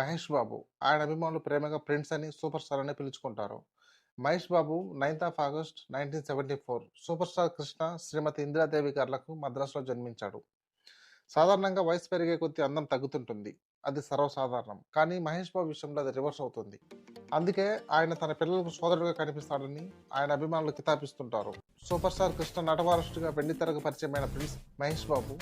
మహేష్ బాబు ఆయన అభిమానులు ప్రేమగా ప్రిన్స్ అని సూపర్ స్టార్ అని పిలుచుకుంటారు. Mahesh Babu ninth of August nineteen seventy four super star Krishna Shrimati Indira Devi గారులకు మద్రాసులో జన్మించాడు. సాధారణంగా వయసు పెరిగే కొద్దీ అందం తగ్గుతుంటుంది. అది సర్వసాధారణం. కానీ మహేష్ బాబు విషయంలో అది రివర్స్ అవుతుంది. అందుకే ఆయన తన పిల్లలకు సోదరుడుగా కనిపిస్తాడని ఆయన అభిమానులు కితాపిస్తుంటారు సూపర్ స్టార్ కృష్ణ నటవారసుడిగా వెండితెరకు పరిచయమైన ప్రిన్స్ మహేష్ బాబు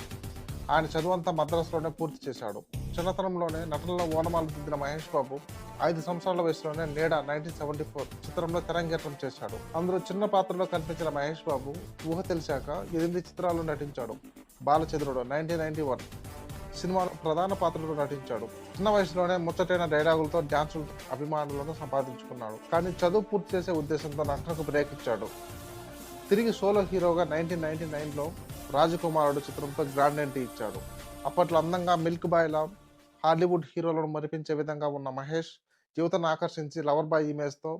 ఆయన చదువంతా మద్రాసులోనే పూర్తి చేశాడు. చిన్నతనంలోనే నటనలో ఓనమాలు దిద్దిన మహేష్ బాబు ఐదు సంవత్సరాల వయసులోనే నేడ నైన్టీన్ సెవెంటీ ఫోర్ చిత్రంలో తెరంగేట్రం చేశాడు. అందులో చిన్న పాత్రలో కనిపించిన మహేష్ బాబు ఊహ తెలిసాక ఎనిమిది చిత్రాల్లో నటించాడు. బాలచంద్రుడు నైన్టీన్ నైన్టీ వన్ సినిమాలో ప్రధాన పాత్రలో నటించాడు. చిన్న వయసులోనే ముచ్చటైన డైలాగులతో డ్యాన్సులు అభిమానులను సంపాదించుకున్నాడు. కానీ చదువు పూర్తి చేసే ఉద్దేశంతో నటనకు బ్రేక్ ఇచ్చాడు. తిరిగి సోలో హీరోగా నైన్టీన్ నైన్టీ నైన్లో రాజకుమారుడు చిత్రంతో గ్రాండ్ ఎంట్రీ ఇచ్చాడు అప్పట్లో అందంగా మిల్క్ బాయ్లా హాలీవుడ్ హీరోలను మరిపించే విధంగా ఉన్న మహేష్ యువతను ఆకర్షించి లవర్ బాయ్ ఇమేజ్తో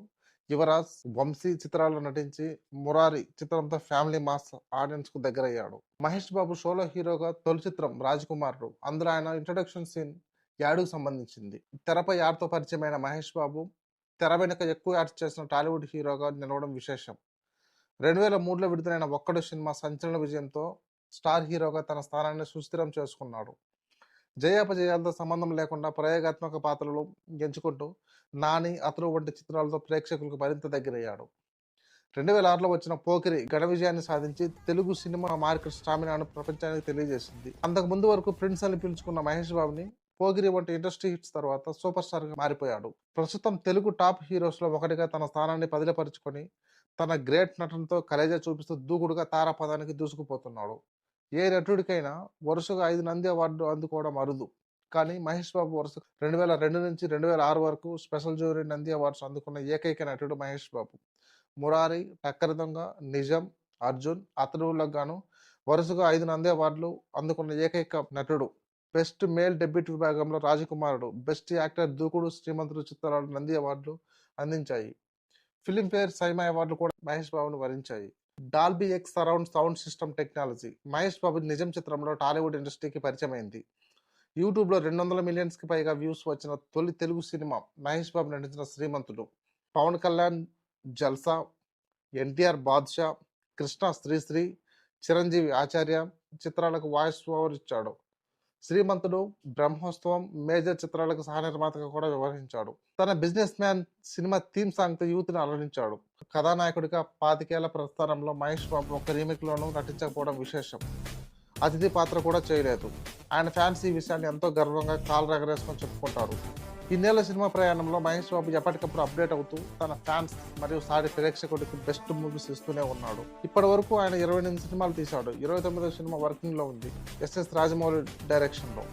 యువరాజ్ వంశీ చిత్రాల్లో నటించి మురారి చిత్రంతో ఫ్యామిలీ మాస్ ఆడియన్స్కు దగ్గరయ్యాడు. మహేష్ బాబు షోలో హీరోగా తొలి చిత్రం రాజకుమారుడు. అందులో ఆయన ఇంట్రొడక్షన్ సీన్ యాడుకు సంబంధించింది. తెరపై యాడ్తో పరిచయమైన మహేష్ బాబు తెర వెనుక ఎక్కువ యాడ్స్ చేసిన టాలీవుడ్ హీరోగా నిలవడం విశేషం. రెండు వేల మూడులో విడుదలైన ఒక్కడు సినిమా సంచలన విజయంతో స్టార్ హీరోగా తన స్థానాన్ని సుస్థిరం చేసుకున్నాడు. జయాపజయాలతో సంబంధం లేకుండా ప్రయోగాత్మక పాత్రలు ఎంచుకుంటూ నాని అతను వంటి చిత్రాలతో ప్రేక్షకులకు మరింత దగ్గరయ్యాడు. రెండు వేల ఆరులో వచ్చిన పోకిరి ఘన విజయాన్ని సాధించి తెలుగు సినిమా మార్కెట్ స్టామినాను ప్రపంచానికి తెలియజేసింది. అంతకు ముందు వరకు ప్రిన్స్ అని పిలుచుకున్న మహేష్ బాబుని పోగిరి వంటి ఇండస్ట్రీ హిట్స్ తర్వాత సూపర్ స్టార్గా మారిపోయాడు. ప్రస్తుతం తెలుగు టాప్ హీరోస్లో ఒకటిగా తన స్థానాన్ని పదిలపరుచుకొని తన గ్రేట్ నటనతో కలేజా చూపిస్తూ దూకుడుగా తారాపదానికి దూసుకుపోతున్నాడు. ఏ నటుడికైనా వరుసగా ఐదు నంది అవార్డు అందుకోవడం అరుదు. కానీ మహేష్ బాబు వరుస రెండు వేల రెండు నుంచి రెండు వేల ఆరు వరకు స్పెషల్ జ్యూరీ నంది అవార్డ్స్ అందుకున్న ఏకైక నటుడు మహేష్ బాబు. మురారి టక్కర దొంగ నిజం అర్జున్ అతడులకు గాను వరుసగా ఐదు నంది అవార్డులు అందుకున్న ఏకైక నటుడు. బెస్ట్ మేల్ డెబ్యూట్ విభాగంలో రాజకుమారుడు బెస్ట్ యాక్టర్ దూకుడు శ్రీమంతుడు చిత్రాలు నంది అవార్డులు అందించాయి. ఫిలింఫేర్ సైమా అవార్డులు కూడా మహేష్ బాబును వరించాయి. Dolby X surround sound system technology Mahesh Babu Nijam చిత్రంలో టాలీవుడ్ ఇండస్ట్రీకి పరిచయమైంది. యూట్యూబ్లో రెండు వందల మిలియన్స్కి పైగా వ్యూస్ వచ్చిన తొలి తెలుగు సినిమా మహేష్ బాబు నటించిన శ్రీమంతుడు పవన్ కళ్యాణ్ జల్సా ఎన్టీఆర్ బాద్షా కృష్ణ శ్రీశ్రీ చిరంజీవి ఆచార్య చిత్రాలకు వాయిస్ ఓవర్ ఇచ్చాడు. శ్రీమంతుడు బ్రహ్మోత్సవం మేజర్ చిత్రాలకు సహ నిర్మాతగా కూడా వ్యవహరించాడు. తన బిజినెస్ మ్యాన్ సినిమా థీమ్ సాంగ్తో యూత్ని అలరించాడు. కథానాయకుడిగా పాతికేళ్ళ ప్రస్థానంలో మహేష్ బాబు ఒక రీమేక్ లోనూ నటించకపోవడం విశేషం. అతిథి పాత్ర కూడా చేయలేదు. ఆయన ఫ్యాన్స్ ఈ విషయాన్ని ఎంతో గర్వంగా కాలు రగరేసుకొని చెప్పుకుంటారు. ఈ సినిమా ప్రయాణంలో మహేష్ బాబు ఎప్పటికప్పుడు అప్డేట్ అవుతూ తన ఫ్యాన్స్ మరియు సాటి ప్రేక్షకుడికి బెస్ట్ మూవీస్ ఇస్తూనే ఉన్నాడు. ఇప్పటి వరకు ఆయన ఇరవై ఎనిమిది సినిమాలు తీశాడు. ఇరవై తొమ్మిదో సినిమా వర్కింగ్లో ఉంది ఎస్ఎస్ రాజమౌళి డైరెక్షన్లో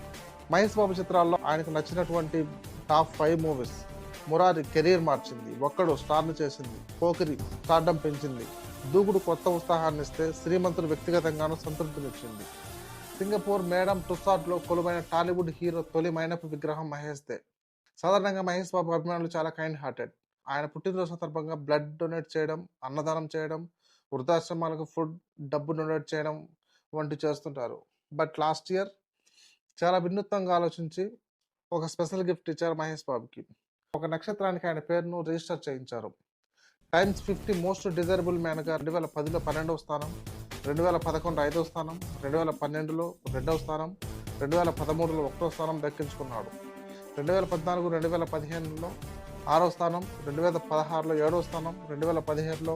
మహేష్ బాబు చిత్రాల్లో ఆయనకు నచ్చినటువంటి top five movies. Murari career మార్చింది. ఒక్కడు స్టార్ను చేసింది. పోకిరి స్టార్డం పెంచింది. దూకుడు కొత్త ఉత్సాహాన్ని ఇస్తే శ్రీమంతుడు వ్యక్తిగతంగానూ సంతృప్తినిచ్చింది. సింగపూర్ మేడం టుసార్ట్లో కొలువైన టాలీవుడ్ హీరో తొలి మైనపు విగ్రహం మహేష్దే. సాధారణంగా మహేష్ బాబు అభిమానులు చాలా కైండ్ హార్టెడ్ ఆయన పుట్టినరోజు సందర్భంగా బ్లడ్ డొనేట్ చేయడం అన్నదానం చేయడం వృద్ధాశ్రమాలకు ఫుడ్ డబ్బు డొనేట్ చేయడం వంటి చేస్తుంటారు. బట్ లాస్ట్ ఇయర్ చాలా వినూత్నంగా ఆలోచించి ఒక స్పెషల్ గిఫ్ట్ ఇచ్చారు మహేష్ బాబుకి. ఒక నక్షత్రానికి ఆయన పేరును రిజిస్టర్ చేయించారు. టైమ్స్ ఫిఫ్టీ మోస్ట్ డిజైరబుల్ మ్యాన్గా రెండు వేల పదిలో పన్నెండవ స్థానం రెండు వేల పదకొండు ఐదవ స్థానం రెండు వేల పన్నెండులో రెండవ స్థానం రెండు వేల పదమూడులో ఒకటో స్థానం దక్కించుకున్నాడు. రెండు వేల పద్నాలుగు రెండు వేల పదిహేనులో ఆరో స్థానం రెండు వేల పదహారులో ఏడవ స్థానం రెండు వేల పదిహేడులో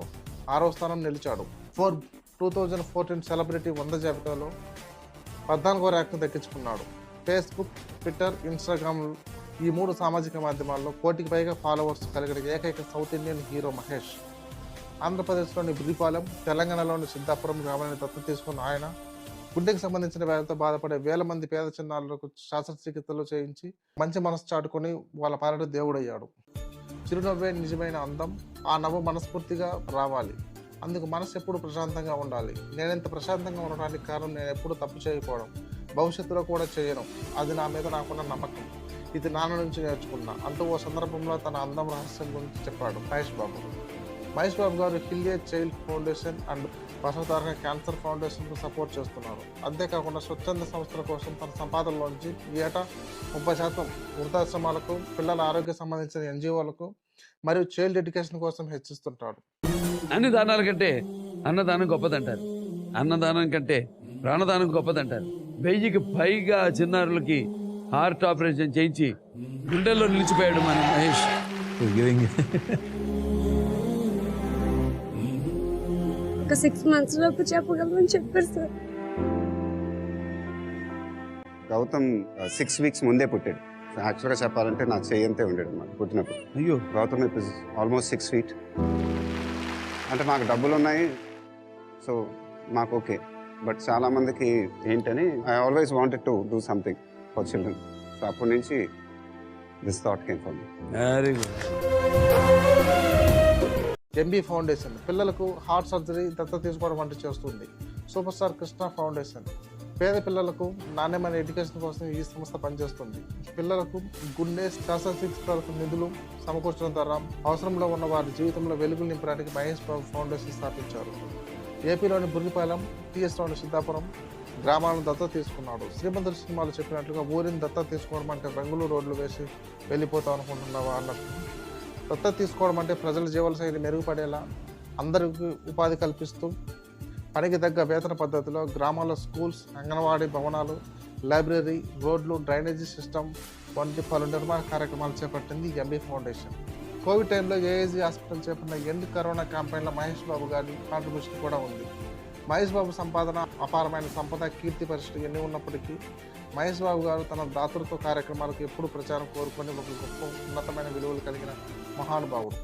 ఆరో స్థానం నిలిచాడు. For two thousand fourteen celebrity వంద జాబితాలో పద్నాలుగో ర్యాంక్ను దక్కించుకున్నాడు. ఫేస్బుక్ ట్విట్టర్ ఇన్స్టాగ్రామ్ ఈ మూడు సామాజిక మాధ్యమాల్లో కోటికి పైగా ఫాలోవర్స్ కలిగిన ఏకైక సౌత్ ఇండియన్ హీరో మహేష్. ఆంధ్రప్రదేశ్లోని బురిపాలెం తెలంగాణలోని సిద్ధాపురం గ్రామాన్ని దత్తత తీసుకున్న ఆయన గుండెకి సంబంధించిన వ్యాధితో బాధపడే వేల మంది పేద చిన్నారులకు శస్త్రచికిత్సలు చేయించి మంచి మనసు చాటుకొని వాళ్ళ పాలన దేవుడయ్యాడు. చిరునవ్వే నిజమైన అందం ఆ నవ్వు మనస్ఫూర్తిగా రావాలి. అందుకు మనసు ఎప్పుడు ప్రశాంతంగా ఉండాలి. నేనెంత ప్రశాంతంగా ఉండడానికి కారణం నేను ఎప్పుడు తప్పు చేయకపోవడం. భవిష్యత్తులో కూడా చేయను. అది నా మీద నాకున్న నమ్మకం. ఇది నాన్న నుంచి నేర్చుకున్నా. అంటూ ఓ సందర్భంలో తన అందం రహస్యం గురించి చెప్పాడు Mahesh Babu. Mahesh Babu garu heal a child foundation and Basavatarakam cancer ఫౌండేషన్కు support చేస్తున్నారు. అంతేకాకుండా స్వచ్ఛంద సంస్థల కోసం తన సంపాదనలోంచి ఏటా ముప్పై శాతం వృద్ధాశ్రమాలకు పిల్లల ఆరోగ్య సంబంధించిన ఎన్జిఓలకు మరియు చైల్డ్ ఎడ్యుకేషన్ కోసం హెచ్చిస్తుంటాడు. అన్ని దానాల కంటే అన్నదానం గొప్పదంటారు. అన్నదానం కంటే ప్రాణదానం గొప్పదంటారు. వెయ్యికి పైగా చిన్నారులకి హార్ట్ ఆపరేషన్ చేయించి గుండెల్లో నిలిచిపోయాడు మన మహేష్. ఒక సిక్స్ మంత్స్ లోపు చెప్పగలమని చెప్పారు సార్. గౌతమ్ సిక్స్ వీక్స్ ముందే పుట్టాడు. యాక్చువల్గా చెప్పాలంటే నా చేయంతే ఉండేది అనమాట పుట్టినప్పుడు. అయ్యో. Gautam it is almost six feet అంటే మాకు డబ్బులు ఉన్నాయి సో మాకు ఓకే బట్ చాలా మందికి ఏంటని I always wanted to do something for children so అప్పటి నుంచి this thought came for me very good MB foundation పిల్లలకు హార్ట్ సర్జరీ దత్త తీసుకోవడం వంటి చేస్తుంది. సూపర్ స్టార్ కృష్ణ ఫౌండేషన్ పేద పిల్లలకు నాణ్యమైన ఎడ్యుకేషన్ కోసం ఈ సంస్థ పనిచేస్తుంది. పిల్లలకు గుండె శస్త్రచికిత్సలకు నిధులు సమకూర్చడం ద్వారా అవసరంలో ఉన్న వారి జీవితంలో వెలుగులు నింపడానికి మహేష్ బాబు ఫౌండేషన్ స్థాపించారు. ఏపీలోని బుర్రిపాలెం టీఎస్లోని సిద్ధాపురం గ్రామాలను దత్త తీసుకున్నాడు. శ్రీమంతుడు సినిమాలు చెప్పినట్లుగా ఊరిని దత్త తీసుకోవడం అంటే రంగులు రోడ్లు వేసి వెళ్ళిపోతాం అనుకుంటున్నావా అన్నట్టు దత్తత తీసుకోవడం అంటే ప్రజల జీవనశైలి మెరుగుపడేలా అందరికీ ఉపాధి కల్పిస్తూ పనికి తగ్గ వేతన పద్ధతిలో గ్రామాల స్కూల్స్ అంగన్వాడీ భవనాలు లైబ్రరీ రోడ్లు డ్రైనేజీ సిస్టమ్ వంటి పలు నిర్మాణ కార్యక్రమాలు చేపట్టింది ఎంబీ ఫౌండేషన్. కోవిడ్ టైంలో ఏఏజీ హాస్పిటల్ చేపట్టిన ఎండ్ కరోనా క్యాంపెయిన్లో మహేష్ బాబు గారి కాంట్రిబ్యూషన్ కూడా ఉంది. మహేష్ బాబు సంపాదన అపారమైన సంపద కీర్తి పరిస్థితి ఎన్ని ఉన్నప్పటికీ మహేష్ బాబు గారు తన దాతృత్వ కార్యక్రమాలకు ఎప్పుడు ప్రచారం కోరుకొని ఒక గొప్ప ఉన్నతమైన విలువలు కలిగిన మహానుభావుడు.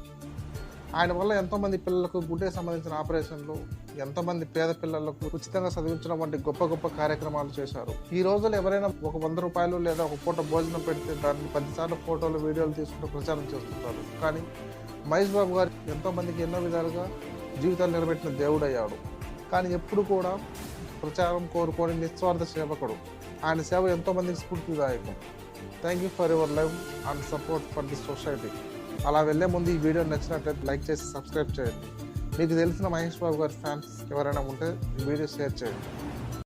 ఆయన వల్ల ఎంతోమంది పిల్లలకు గుడ్డే సంబంధించిన ఆపరేషన్లు ఎంతోమంది పేద పిల్లలకు ఉచితంగా చదివించడం వంటి గొప్ప గొప్ప కార్యక్రమాలు చేశారు. ఈ రోజుల్లో ఎవరైనా ఒక వంద రూపాయలు లేదా ఒక పూట భోజనం పెడితే దాన్ని పదిసార్లు ఫోటోలు వీడియోలు తీసుకుంటూ ప్రచారం చేస్తుంటారు. కానీ మహేష్ బాబు గారు ఎంతోమందికి ఎన్నో విధాలుగా జీవితాలు నిలబెట్టిన దేవుడయ్యాడు. కానీ ఎప్పుడు కూడా ప్రచారం కోరుకోని నిస్వార్థ సేవకుడు. ఆయన సేవ ఎంతోమందికి స్ఫూర్తిదాయకం. Thank you for your love and support for the society అలా వెళ్ళే ముందు ఈ వీడియో నచ్చినట్లయితే లైక్ చేసి సబ్స్క్రైబ్ చేయండి. మీకు తెలిసిన మహేష్ బాబు గారి ఫ్యాన్స్ ఎవరైనా ఉంటే వీడియో షేర్ చేయండి.